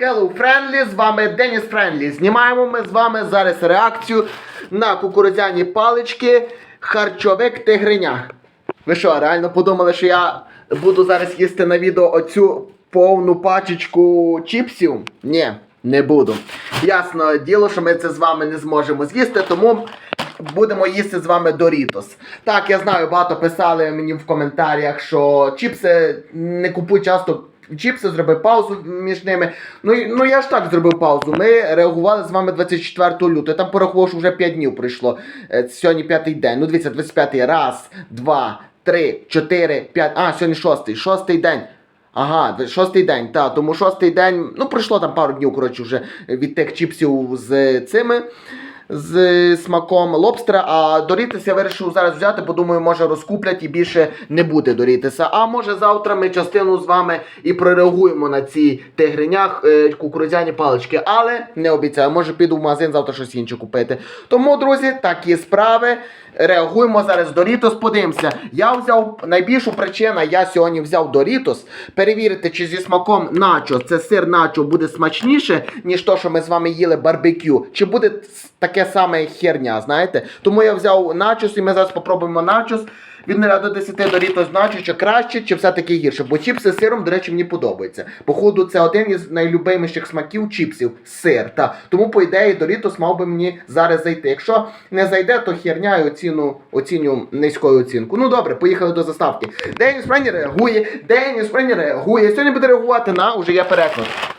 Hello Friendly, з вами Деніс Френдлі. Знімаємо ми з вами зараз реакцію на кукурудзяні палички харчовик тигриня. Ви що, реально подумали, що я буду зараз їсти на відео оцю повну пачечку чіпсів? Ні, не буду. Ясно діло, що ми це з вами не зможемо з'їсти, тому будемо їсти з вами Дорітос. Так, я знаю, багато писали мені в коментарях, що чіпси не купуй часто. Чіпси зроби паузу між ними. Ну, ну я ж так зробив паузу. Ми реагували з вами 24 лютого. Там порахував, що вже 5 днів пройшло. Е, Сьогодні п'ятий день. Ну дивіться, 25 й раз, два, три, чотири, п'ять. А, сьогодні шостий. Шостий день. Ага, шостий день, так, тому шостий день, ну пройшло там пару днів, коротше, вже від тих чіпсів з цими, з смаком лобстера, а Дорітес я вирішив зараз взяти, бо думаю, може розкуплять і більше не буде Дорітеса. А може завтра ми частину з вами і прореагуємо на ці тигринях е, кукурудзяні палички, але не обіцяю, може піду в магазин завтра щось інше купити. Тому, друзі, такі справи. Реагуємо зараз Дорітос, подивимося. Я взяв найбільшу причину, я сьогодні взяв Дорітос. Перевірити, чи зі смаком начо, це сир начо буде смачніше, ніж то, що ми з вами їли барбекю. Чи буде таке саме херня, знаєте? Тому я взяв начос і ми зараз попробуємо начос. Від 0 до 10 Дорітос начо, чи краще, чи все-таки гірше. Бо чіпси з сиром, до речі, мені подобається. Походу, це один із найлюбиміших смаків чіпсів сир. Та. Тому, по ідеї, Дорітос мав би мені зараз зайти. Якщо не зайде, то херня і оціну, оціню низькою оцінку. Ну добре, поїхали до заставки. Деніс Френі реагує, Деніс Френі реагує. Сьогодні буде реагувати на уже я переклад.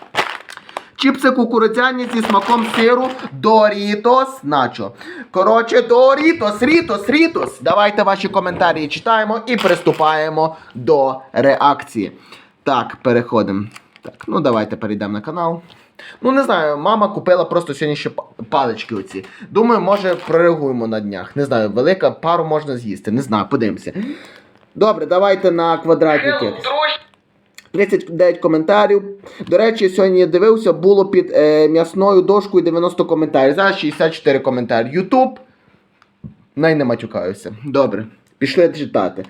Чіпси кукурудзяні зі смаком сиру Дорітос Начо. Коротше, Дорітос, Рітос, Рітос. Давайте ваші коментарі читаємо і приступаємо до реакції. Так, переходимо. Так, ну давайте перейдемо на канал. Ну, не знаю, мама купила просто сьогодні ще палички оці. Думаю, може прореагуємо на днях. Не знаю, велика пару можна з'їсти. Не знаю, подивимося. Добре, давайте на квадратні кекс. 39 коментарів. До речі, сьогодні я дивився, було під е, м'ясною дошкою 90 коментарів. Зараз 64 коментарі. Ютуб. Най не матюкаюся. Добре. Пішли читати.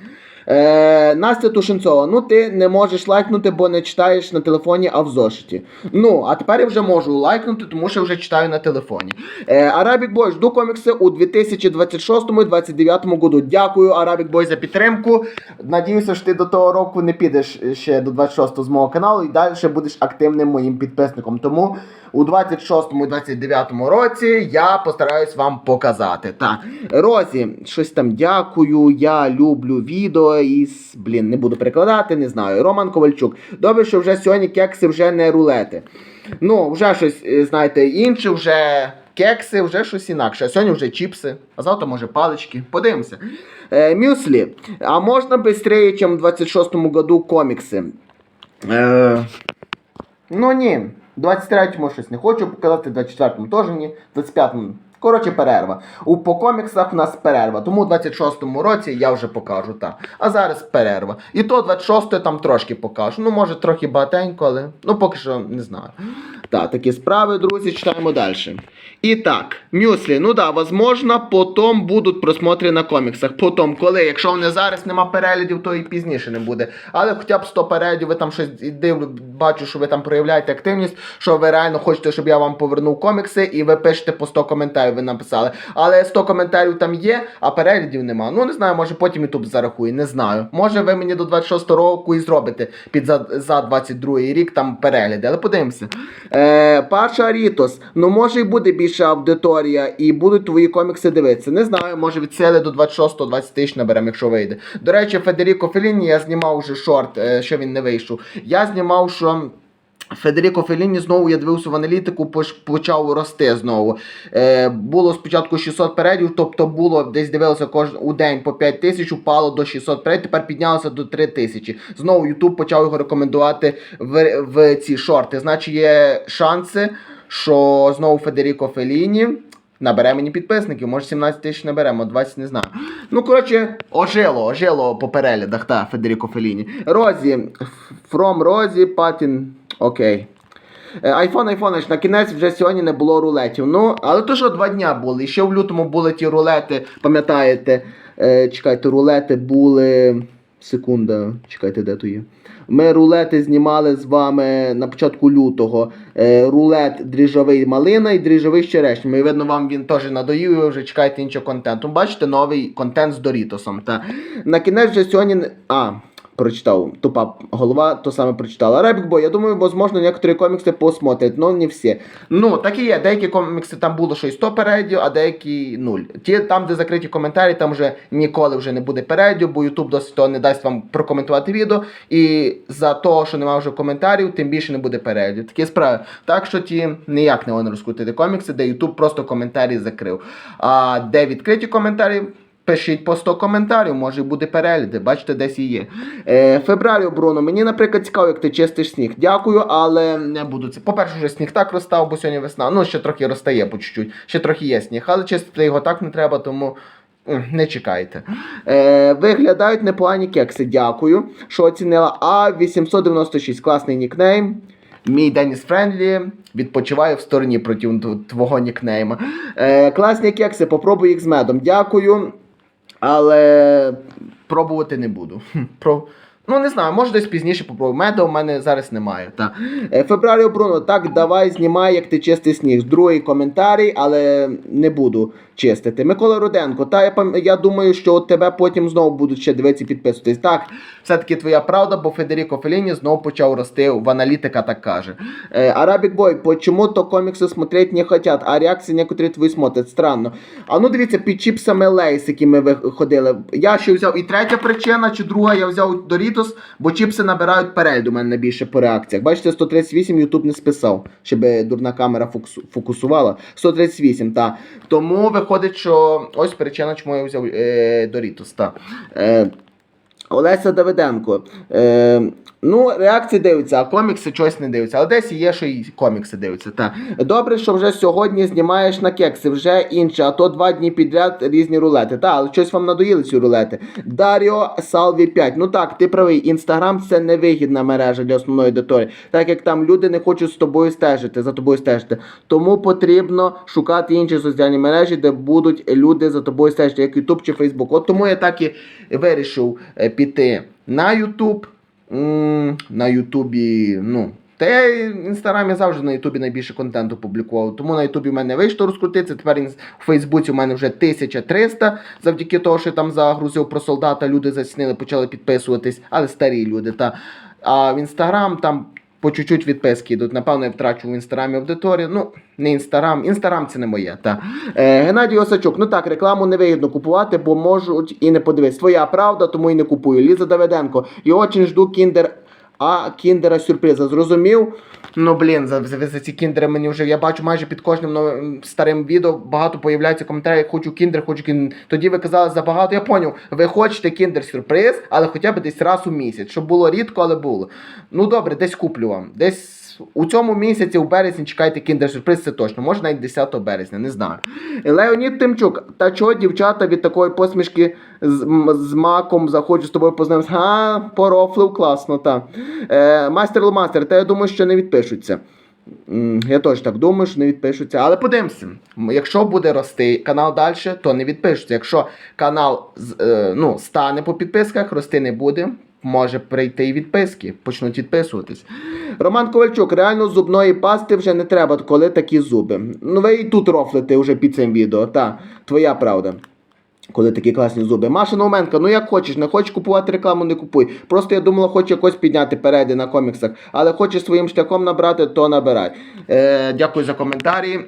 Е, Настя Тушенцова, ну ти не можеш лайкнути, бо не читаєш на телефоні, а в зошиті. Ну, а тепер я вже можу лайкнути, тому що вже читаю на телефоні. Е, Arabic Boy, жду комікси у 2026-2029 году. Дякую, Arabic Boy, за підтримку. Надіюся, що ти до того року не підеш ще до 26 з мого каналу і далі будеш активним моїм підписником. Тому у 26-29 році я постараюсь вам показати. Так. Розі, щось там дякую, я люблю відео із. Блін, не буду перекладати, не знаю. Роман Ковальчук. Добре, що вже сьогодні кекси вже не рулети. Ну, вже щось, е, знаєте, інше, вже кекси, вже щось інакше. Сьогодні вже чіпси, а завтра може палички. Подивимося. Е, мюслі. А можна швидше, ніж в 26-му году комікси? Е, Ну ні. 23-му щось не хочу показати, 24-му теж ні, 25-му. Коротше, перерва. У по коміксах у нас перерва. Тому у 26-му році я вже покажу так. А зараз перерва. І то 26-й там трошки покажу. Ну, може, трохи багатенько, але ну поки що не знаю. Так, такі справи, друзі, читаємо далі. І так, мюслі, ну да, возможно, потом будуть просмотри на коміксах. Потом, коли, якщо вони зараз нема переглядів, то і пізніше не буде. Але хоча б 100 переглядів, ви там щось дивлю, бачу, що ви там проявляєте активність, що ви реально хочете, щоб я вам повернув комікси, і ви пишете по 100 коментарів, ви написали. Але 100 коментарів там є, а переглядів нема. Ну не знаю, може потім YouTube зарахує, не знаю. Може ви мені до 26 року і зробите під за, за 22 рік там перегляди, але подивимося. Е, Паша Рітос, ну може і буде більша аудиторія, і будуть твої комікси дивитися. Не знаю, може від сили до 26-20 тисяч наберемо, якщо вийде. До речі, Федеріко Феліні я знімав вже шорт, е, що він не вийшов. Я знімав, що. Федеріко Феліні знову я дивився в аналітику, почав рости знову. Е, було спочатку 600 передів, тобто було десь дивилося кожен у день по 5 тисяч, упало до 600 передів, тепер піднялося до 3 тисячі. Знову Ютуб почав його рекомендувати в, в ці шорти. Значить, є шанси, що знову Федеріко Феліні. Набере мені підписників, може 17 тисяч наберемо, 20 не знаю. Ну, коротше, ожило, ожило по переглядах, та, Федеріко Феліні. Розі, From Розі, Патін, окей. Е, Айфон, айфон, на кінець вже сьогодні не було рулетів. Ну, але то що два дня були. Ще в лютому були ті рулети, пам'ятаєте, е, чекайте, рулети були Секунда, чекайте, де то є. Ми рулети знімали з вами на початку лютого. Е, рулет дріжджовий малина і дріжджовий з черешнями. Видно, вам він теж надоїв, і ви вже чекаєте іншого контенту. Бачите, новий контент з Дорітосом. Та. На кінець вже сьогодні. А, прочитав. Тупа голова то саме прочитала. Ребік Бой, я думаю, возможно, некоторые комікси посмотрять, но не всі. Ну, так і є. Деякі комікси там було що і 100 передів, а деякі 0. Ті, там, де закриті коментарі, там вже ніколи вже не буде передів, бо YouTube досить того не дасть вам прокоментувати відео. І за того, що немає вже коментарів, тим більше не буде передів. Такі справи. Так що ті ніяк не можна розкрутити комікси, де YouTube просто коментарі закрив. А де відкриті коментарі. Пишіть по 100 коментарів, може буде перегляди, бачите, десь і є. Е, Фебраріо Бруно, мені, наприклад, цікаво, як ти чистиш сніг. Дякую, але не буду це. По-перше, вже сніг так розстав, бо сьогодні весна. Ну, ще трохи розтає по чуть-чуть. Ще трохи є сніг, але чистити його так не треба, тому. Не чекайте. Е, виглядають непогані кекси. Дякую, що оцінила. А 896 класний нікнейм. Мій Деніс Френдлі відпочиває в стороні проти твого нікнейма. Е, класні кекси, попробуй їх з медом. Дякую. Але пробувати не буду. Про... Ну, не знаю, може десь пізніше попробую. Меда у мене зараз немає. Та. Е, Фебраріо Бруно, так, давай знімай, як ти чистий сніг. Другий коментарій, але не буду чистити. Микола Руденко, та я, я думаю, що от тебе потім знову будуть ще дивитися підписуватись. Так, все-таки твоя правда, бо Федеріко Феліні знову почав рости в аналітика, так каже. Е, Арабік Бой, почему то комікси смотреть не хотят, а реакції некоторі твої смотрять. Странно. А ну дивіться, під чіпсами Лейс, які ми ви- ходили. Я ще взяв і третя причина, чи друга, я взяв Дорітос, бо чіпси набирають перейду у мене найбільше по реакціях. Бачите, 138 Ютуб не списав, щоб дурна камера фокусувала. 138, так. Тому виходить, що ось причина, чому я взяв е, Дорітос. Та. Е, Олеся Давиденко. Е, ну, реакції дивляться, а комікси щось не дивляться. Але десь є, що і комікси дивляться. Та. Добре, що вже сьогодні знімаєш на кекси, вже інше, а то два дні підряд різні рулети. Та, але щось вам надоїли ці рулети. Даріо Салві 5. Ну так, ти правий, інстаграм це невигідна мережа для основної аудиторії, так як там люди не хочуть з тобою стежити, за тобою стежити. Тому потрібно шукати інші соціальні мережі, де будуть люди за тобою стежити, як YouTube чи Facebook. От тому я так і вирішив е, піти на Ютуб. На Ютубі, ну. Та я в інстаграмі завжди на Ютубі найбільше контенту публікував. Тому на Ютубі в мене вийшло розкрутитися. Тепер у Фейсбуці у мене вже 1300, завдяки того, що я там загрузив про солдата, люди зацінили, почали підписуватись, але старі люди. Та. А в інстаграм там по чуть-чуть відписки йдуть. Напевно, я втрачу в інстаграмі аудиторію. Ну, не інстаграм. Інстаграм це не моє. Та. Е, Геннадій Осачук, ну так, рекламу не вигідно купувати, бо можуть і не подивитися. Твоя правда, тому і не купую. Ліза Давиденко. І очень жду кіндер. А кіндера сюрприза. Зрозумів? Ну блін, за, за, за ці кіндери мені вже я бачу майже під кожним новим старим відео багато появляються коментарі, хочу кіндер, хочу кіндер. Тоді ви казали забагато. Я поняв, ви хочете кіндер сюрприз, але хоча б десь раз у місяць, щоб було рідко, але було. Ну добре, десь куплю вам. Десь у цьому місяці, у березні, чекайте кіндер сюрприз, це точно. Може навіть 10 березня, не знаю. Леонід Тимчук, та чого дівчата від такої посмішки з, з маком захочуть з тобою познайомитися? Га, порофлив, класно, та. Е, мастер Ломастер, та я думаю, що не відпишуться. Я теж так думаю, що не відпишуться. Але подивимося. Якщо буде рости канал далі, то не відпишуться. Якщо канал е, ну, стане по підписках, рости не буде. Може прийти і відписки, почнуть відписуватись. Роман Ковальчук, реально зубної пасти вже не треба, коли такі зуби. Ну ви і тут рофлите вже під цим відео, та, твоя правда. Коли такі класні зуби. Маша Науменка, ну як хочеш, не хочеш купувати рекламу, не купуй. Просто я думала, хочу якось підняти перейди на коміксах, але хочеш своїм шляхом набрати, то набирай. Е, дякую за коментарі.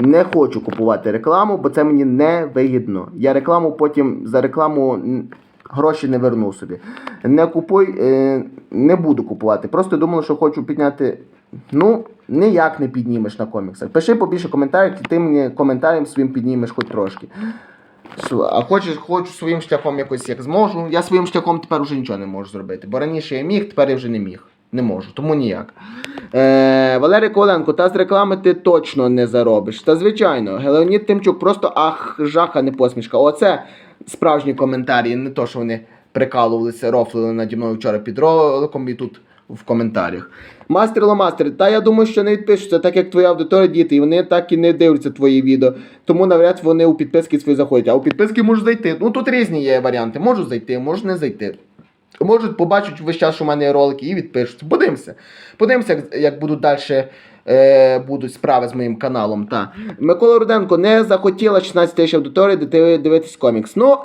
Не хочу купувати рекламу, бо це мені не вигідно. Я рекламу потім за рекламу гроші не верну собі. Не купуй, е, не буду купувати. Просто думала, що хочу підняти. Ну, ніяк не піднімеш на коміксах. Пиши побільше коментарів, і ти мені коментарем своїм піднімеш хоч трошки. А хочеш, хочу своїм шляхом якось як зможу. Я своїм шляхом тепер вже нічого не можу зробити. Бо раніше я міг, тепер я вже не міг. Не можу, тому ніяк. Е, Валерій Коваленко, та з реклами ти точно не заробиш. Та звичайно, Леонід Тимчук, просто ах, жаха, не посмішка. Оце справжні коментарі, не то, що вони прикалувалися, рофлили наді мною вчора під роликом і тут в коментарях. Мастер Ломастер, та я думаю, що не відпишуться, так як твоя аудиторія діти, і вони так і не дивляться твої відео. Тому навряд вони у підписки свої заходять. А у підписки можуть зайти. Ну тут різні є варіанти. Можу зайти, можу не зайти. Можуть побачити весь час, що в мене є ролики, і відпишуться. Подивимося. Подивимося, як, як будуть далі. Е, будуть справи з моїм каналом. Та. Микола Руденко не захотіла 16 тисяч аудиторії дивитись комікс. Ну,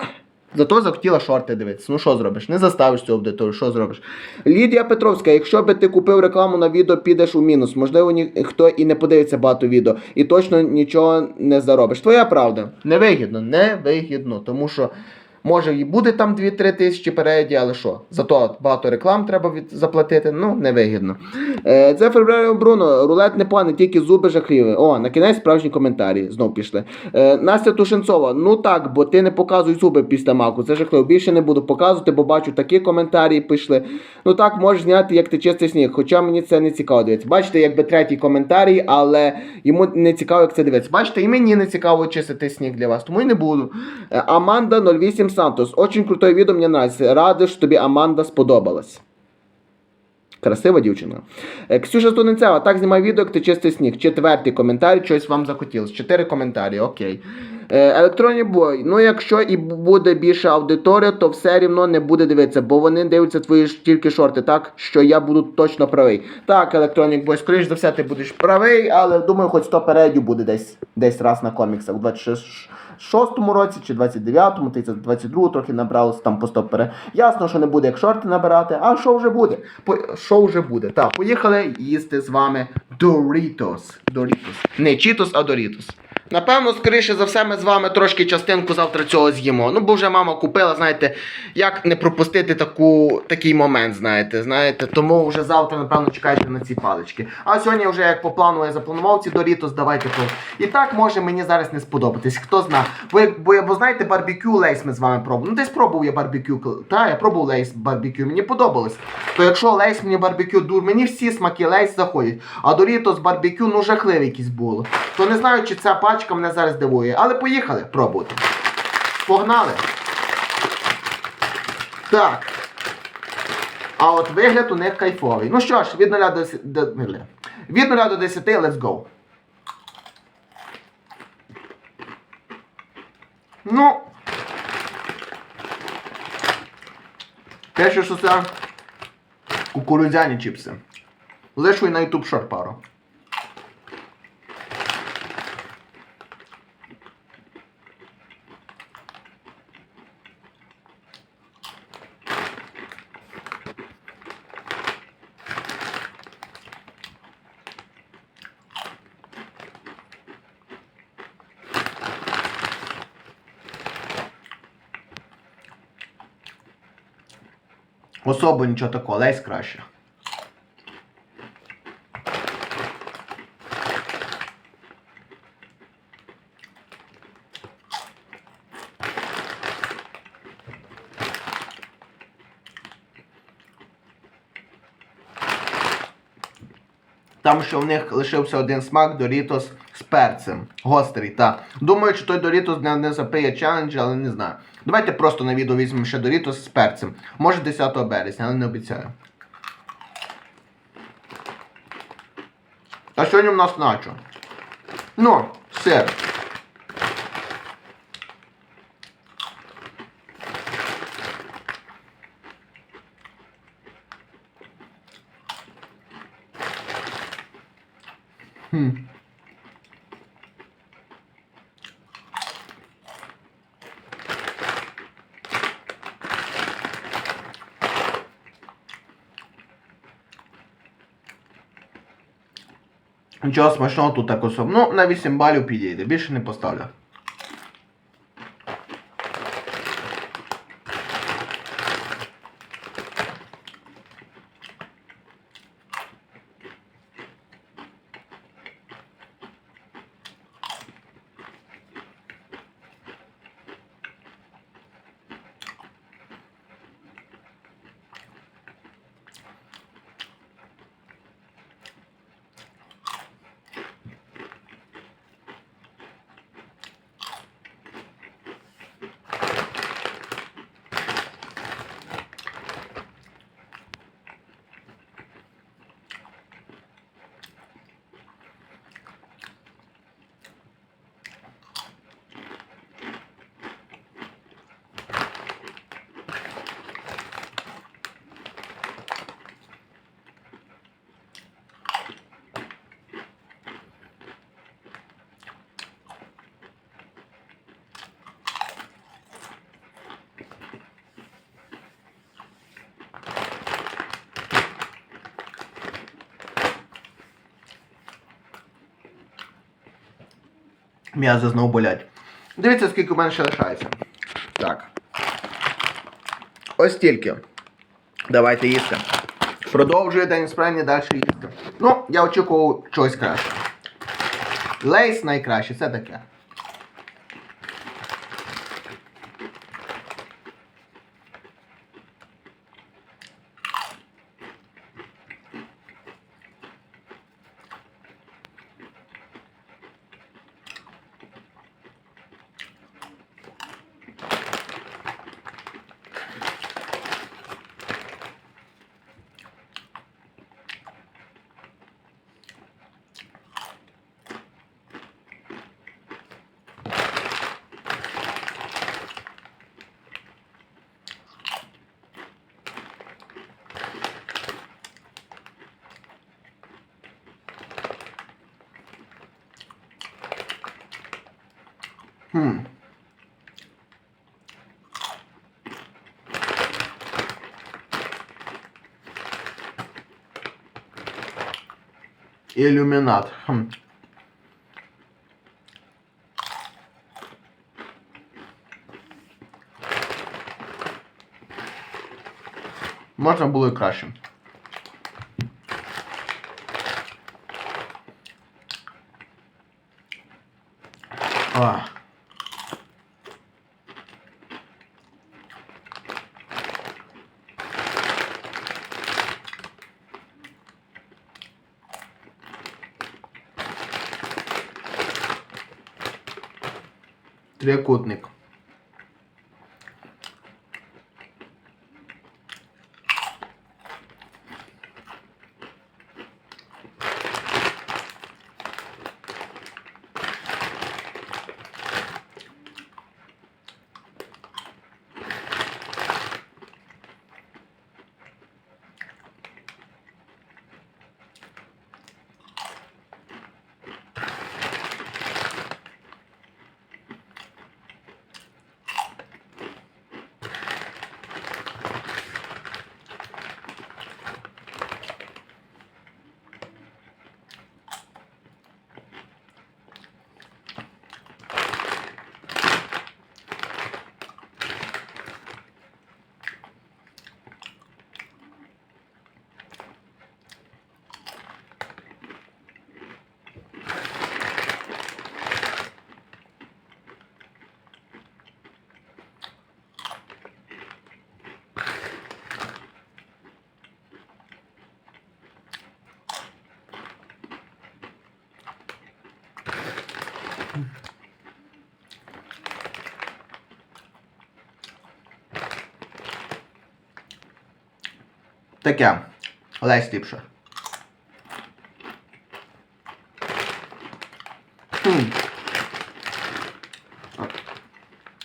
зато захотіла шорти дивитися. Ну що зробиш? Не заставиш цю аудиторію, що зробиш? Лідія Петровська, якщо би ти купив рекламу на відео, підеш у мінус. Можливо, ніхто і не подивиться багато відео, і точно нічого не заробиш. Твоя правда. Невигідно, невигідно, тому що. Може і буде там 2-3 тисячі переглядів, але що? Зато багато реклам треба від... заплатити, ну невигідно. Е, це Фербреро Бруно, рулет не поганий, тільки зуби жахливі. О, на кінець справжні коментарі знов пішли. Е, Настя Тушенцова, ну так, бо ти не показуй зуби після маку. Це жахливо. Більше не буду показувати, бо бачу такі коментарі пішли. Ну так, можеш зняти, як ти чистий сніг. Хоча мені це не цікаво дивитися. Бачите, якби третій коментарій, але йому не цікаво, як це дивитися. Бачите, і мені не цікаво чистити сніг для вас, тому і не буду. Е, Аманда 08 Сантос. Очень крутое відео, мені нравится. Радий, що тобі Аманда сподобалась. Красива дівчина. Е, Ксюша Студенцева, так знімає відео, як ти чистий сніг. Четвертий коментар, щось вам захотілося. Чотири коментарі, окей. Е, Електронні бой. Ну, якщо і буде більше аудиторія, то все рівно не буде дивитися, бо вони дивляться твої ж тільки шорти, так що я буду точно правий. Так, Electronic Boy, скоріш за все, ти будеш правий, але думаю, хоч 100 передів буде десь десь раз на коміксах. У 26-му році чи 29-му, ти це 22-му трохи набралося там по 100 пере. Ясно, що не буде як шорти набирати, а що вже буде? По... Що вже буде? Так, поїхали їсти з вами Doritos. Doritos. Не Cheetos, а Doritos. Напевно, скоріше за все, ми з вами трошки частинку завтра цього з'їмо. Ну, бо вже мама купила, знаєте, як не пропустити таку, такий момент, знаєте, знаєте. Тому вже завтра, напевно, чекайте на ці палички. А сьогодні вже як по плану я запланував ці Дорітос, давайте по. І так може мені зараз не сподобатись. Хто знає. Бо, бо, бо знаєте, барбекю лейс ми з вами пробували. Ну, десь пробував я барбекю. Та, я пробував лейс барбекю, мені подобалось. То якщо лейс мені барбекю дур, мені всі смаки лейс заходять. А Дорітос барбекю, ну жахливе якісь було. То не знаю, чи ця пачка мене зараз дивує. Але поїхали пробувати. Погнали. Так. А от вигляд у них кайфовий. Ну що ж, від 0 до 10. Від 0 до 10, let's go. Ну. Перше, що це кукурудзяні чіпси. Лишу і на YouTube шорт пару. Особо нічого такого, лейс краще. Там ще в них лишився один смак Дорітос з перцем. Гострий, так. Думаю, що той Дорітос не, не запиє челендж, але не знаю. Давайте просто на відео візьмемо ще Дорітос з перцем. Може 10 березня, але не обіцяю. А сьогодні в нас начо. Ну, сир. Нічого смачного тут так особо. Ну, на 8 балів підійде, більше не поставлю. М'язи знову болять. Дивіться, скільки в мене ще лишається. Так. Ось тільки. Давайте їсти. Продовжує день справді далі їсти. Ну, я очікував чогось краще. Лейс найкраще, це таке. Ілюмінат. Хм. Можна було і краще. А. Трикутник. Таке. Лесь ліпше.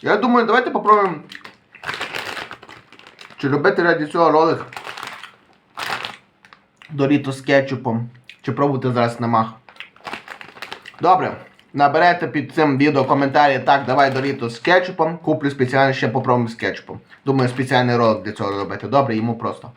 Я думаю, давайте попробуємо. Чи робити раді цього ролик Доріто з кетчупом. Чи пробувати зараз на мах. Добре. Наберете під цим відео коментарі, так, давай Доріто з кетчупом. Куплю спеціально ще попробуємо з кетчупом. Думаю, спеціальний ролик для цього робити. Добре, йому просто.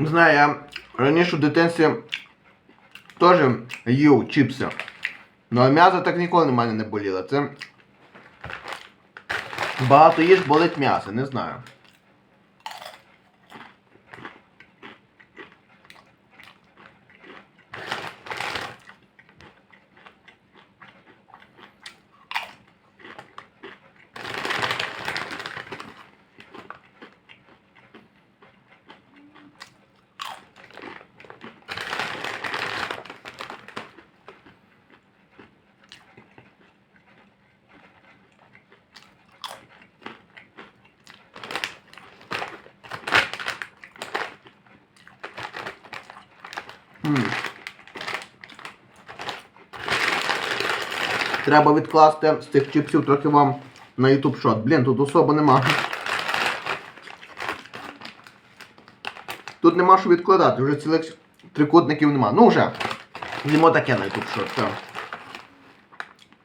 Не знаю, я раніше в дитинстві теж їв чіпси. Ну м'ясо так ніколи на мене не боліло. Це багато їж болить м'ясо, не знаю. Треба відкласти з цих чіпсів трохи вам на YouTube шот. Блін, тут особо нема. Тут нема що відкладати, вже цілих трикутників нема. Ну вже. їмо таке на YouTube шот. Так.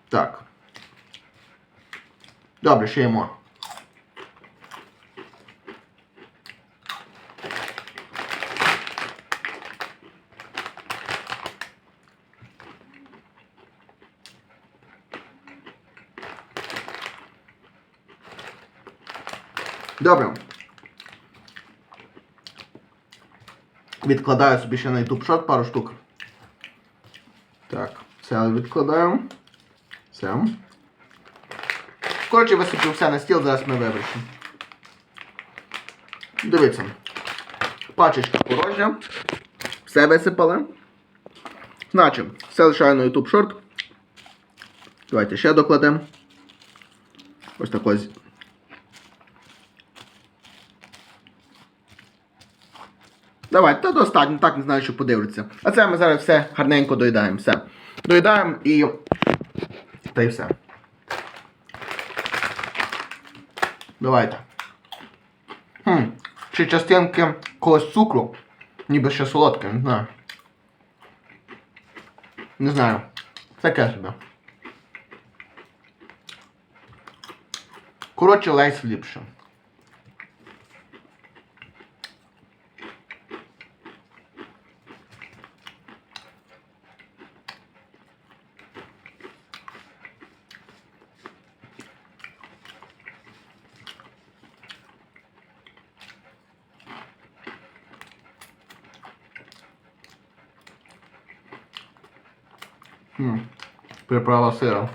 Так. Добре, ще їмо. Добре. Відкладаю собі ще на YouTube шот пару штук. Так, це відкладаю. Все. Коротше, висиплю все на стіл, зараз ми вибрішимо. Дивіться. Пачечка порожня. Все висипали. Значить, все лишаю на YouTube шорт. Давайте ще докладемо. Ось так Давай, та достатньо, так не знаю, що подивляться. А це ми зараз все гарненько доїдаємо. Все. Доїдаємо і. Та й все. Давайте. Хм. Чи частинки когось цукру? Ніби ще солодке, не знаю. Не знаю. Таке собі. Коротше, лейс ліпше. Хм. Приправа сира.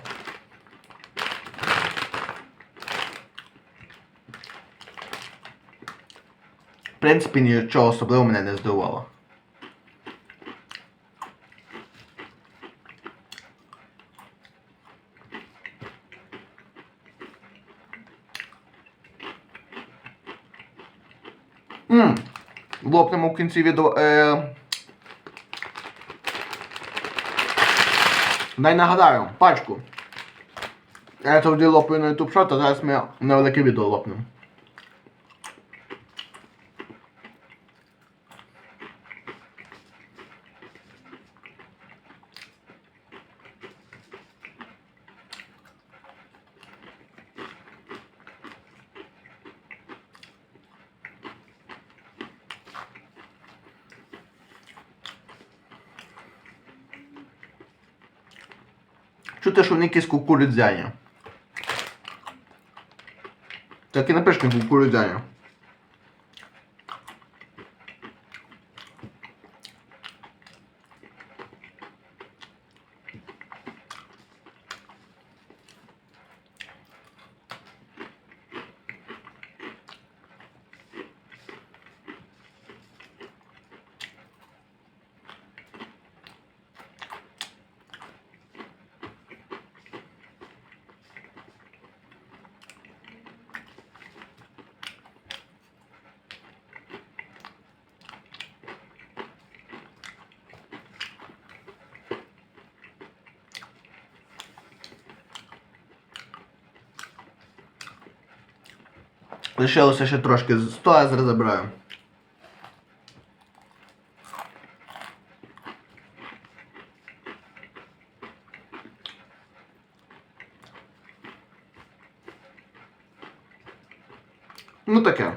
В принципі, нічого особливого мене не здивувало. Ммм. Лопнемо в кінці відео. Е... Дай нагадаю, пачку. Я тоді лопаю на YouTube шот, а зараз ми невелике відео лопнемо. Чути, що вони якісь кукурудзяні. Так і напишіть кукурудзяні. Лишилося ще трошки з 100, я зараз забираю. Ну таке.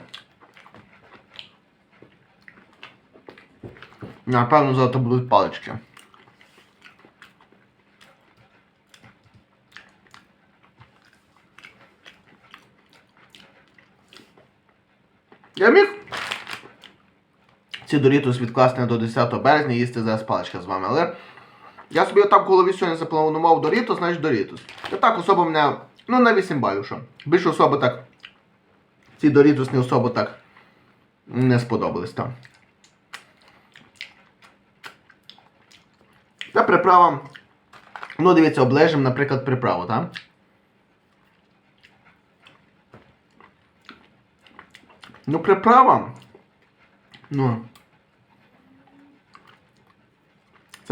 Напевно, завтра будуть палички. Я міг ці Дорітус відкласти до 10 березня їсти зараз паличка з вами, але я собі отак в голові сьогодні запланував Дорітус, значить Дорітус. І так особо мене, ну на 8 балів, що. Більше особо так. Ці Дорітус не особо так не сподобались там. Та приправа. Ну, дивіться, облежимо, наприклад, приправу, так? Ну, приправа. Ну.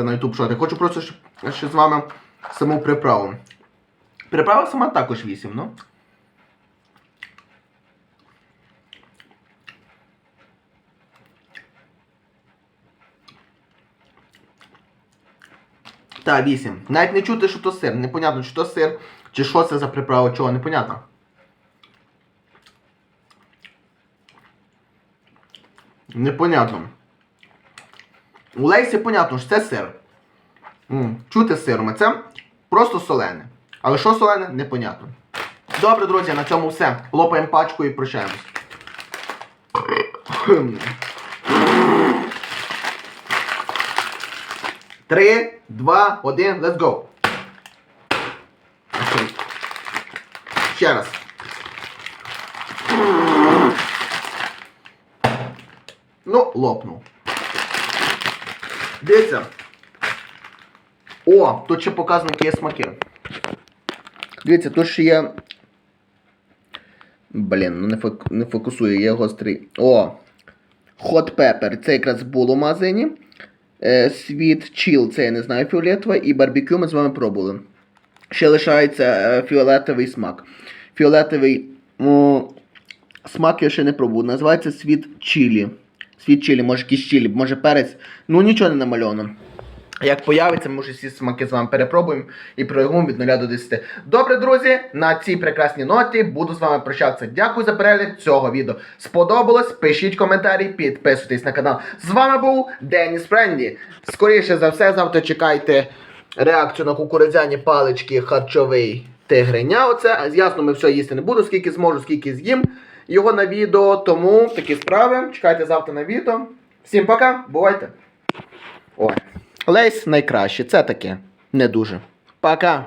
Це на YouTube шоти. Хочу просто ще, з вами саму приправу. Приправа сама також 8, ну. Так, 8. Навіть не чути, що то сир. Непонятно, чи то сир, чи що це за приправа, чого, непонятно. Непонятно. У Лейсі понятно, що це сир. Чути сиром, це просто солене. Але що солене, непонятно. Добре, друзі, на цьому все. Лопаємо пачку і прощаємось. Три, два, один, let's go. Ще раз. Ну, лопнув. Дивіться. О, тут ще показано, які є смаки. Дивіться, тут ще є. Блін, ну не, фок... не фокусує, є гострий. О! Hot Pepper. Це якраз було в магазині. Е, Sweet Chill, це я не знаю фіолетове. І барбекю ми з вами пробували. Ще лишається е, фіолетовий смак. Фіолетовий смак я ще не пробував. Називається Sweet Chili. Sweet Chili, може чилі, може перець. Ну нічого не намальовано. Як появиться, ми вже всі смаки з вами перепробуємо і проявимо від 0 до 10. Добре, друзі, на цій прекрасній ноті буду з вами прощатися. Дякую за перегляд цього відео. Сподобалось? Пишіть коментарі, підписуйтесь на канал. З вами був Деніс Френді. Скоріше за все, завтра чекайте реакцію на кукурудзяні палички харчовий тигриня. Оце. Ясно, ми все їсти не буду, скільки зможу, скільки з'їм його на відео. Тому такі справи. Чекайте завтра на відео. Всім пока, бувайте! Ой. Лейс найкраще, це таке. Не дуже. Пока.